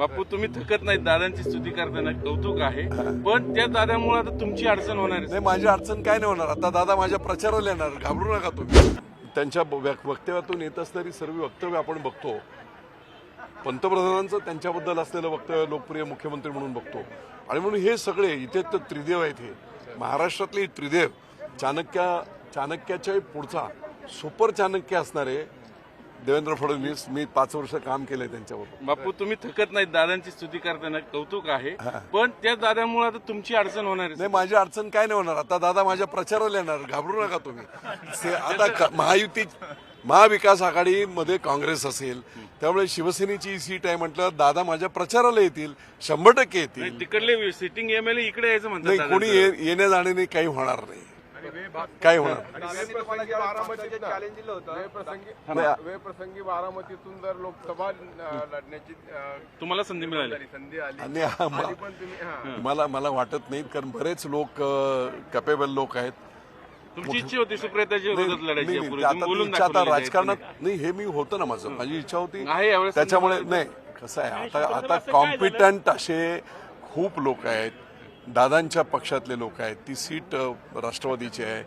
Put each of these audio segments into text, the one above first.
बापू तुम्ही थकत नाही दादांची स्तुती करताना कौतुक आहे. पण त्या दादामुळे आता तुमची अडचण होणार आहे. नाही माझी अडचण काय नाही होणार. आता दादा माझ्या प्रचाराला येणार. घाबरू नका तुम्ही. त्यांच्या वक्तव्यातून येत असणारी सर्व वक्तव्य आपण बघतो. पंतप्रधानांचं त्यांच्याबद्दल असलेलं वक्तव्य लोकप्रिय मुख्यमंत्री म्हणून बघतो. आणि म्हणून हे सगळे इथे तर त्रिदेव आहेत हे. महाराष्ट्रातले त्रिदेव चाणक्य चाणक्याच्या पुढचा सुपर चाणक्य असणारे देवेंद्र फडणवीस मी पाच वर्ष काम केलंय त्यांच्याबरोबर. बापू तुम्ही थकत नाही दादांची स्तुती करताना कौतुक आहे. पण त्या दादामुळे आता तुमची अडचण होणार नाही माझी अडचण काय नाही होणार. आता दादा माझ्या प्रचाराला येणार. घाबरू नका तुम्ही. आता महायुती महाविकास आघाडीमध्ये काँग्रेस असेल त्यामुळे शिवसेनेची सीट आहे म्हटलं दादा माझ्या प्रचाराला येतील शंभर टक्के येतील. तिकडले सिटिंग एमएलए इकडे यायचं म्हणतात. कोणी येण्या जाण्याने काही होणार नाही. काय होणार? वेप्रसंगी बारामतीतून चॅलेंज दिलं होतं. वेप्रसंगी वेप्रसंगी बारामतीतून जर लोकसभा लढण्याची तुम्हाला संधी मिळाली. संधी आली. मला मला वाटत नाही कारण बरेच लोक कॅपेबल लोक आहेत. तुमची इच्छा होती विरोधात लढायची आता. राजकारणात नाही हे मी होतं ना माझं. माझी इच्छा होती. त्याच्यामुळे नाही कसं आहे आता आता कॉम्पिटंट असे खूप लोक आहेत. दादांच्या पक्षातले लोक आहेत ती सीट राष्ट्रवादीची आहे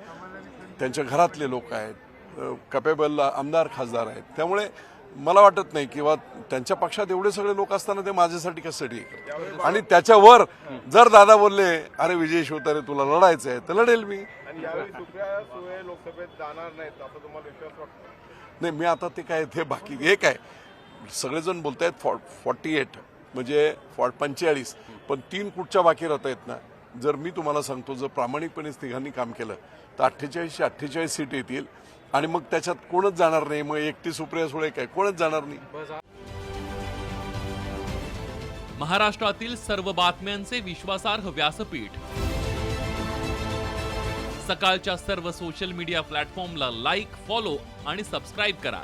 त्यांच्या घरातले लोक आहेत कपेबल आमदार खासदार आहेत. त्यामुळे मला वाटत नाही किंवा त्यांच्या पक्षात एवढे सगळे लोक असताना ते माझ्यासाठी कशासाठी? आणि त्याच्यावर जर दादा बोलले अरे विजय शिवतारे तुला लढायचं आहे तर लढेल मी. नाही मी आता ते काय ते बाकी हे काय सगळेजण बोलत आहेत फॉर्टी एट. म्हणजे पंचेचाळीस. पण तीन कुठच्या बाकी राहता येत ना. जर मी तुम्हाला सांगतो जर प्रामाणिकपणे तिघांनी काम केलं तर अठ्ठेचाळीसशे अठ्ठेचाळीस सीट येतील. आणि मग त्याच्यात कोणच जाणार नाही. मग एकटी सुप्रिया सुळे काय? कोणच जाणार नाही. महाराष्ट्रातील सर्व बातम्यांचे विश्वासार्ह व्यासपीठ. सकाळच्या सर्व सोशल मीडिया प्लॅटफॉर्मला लाईक फॉलो आणि सबस्क्राईब करा.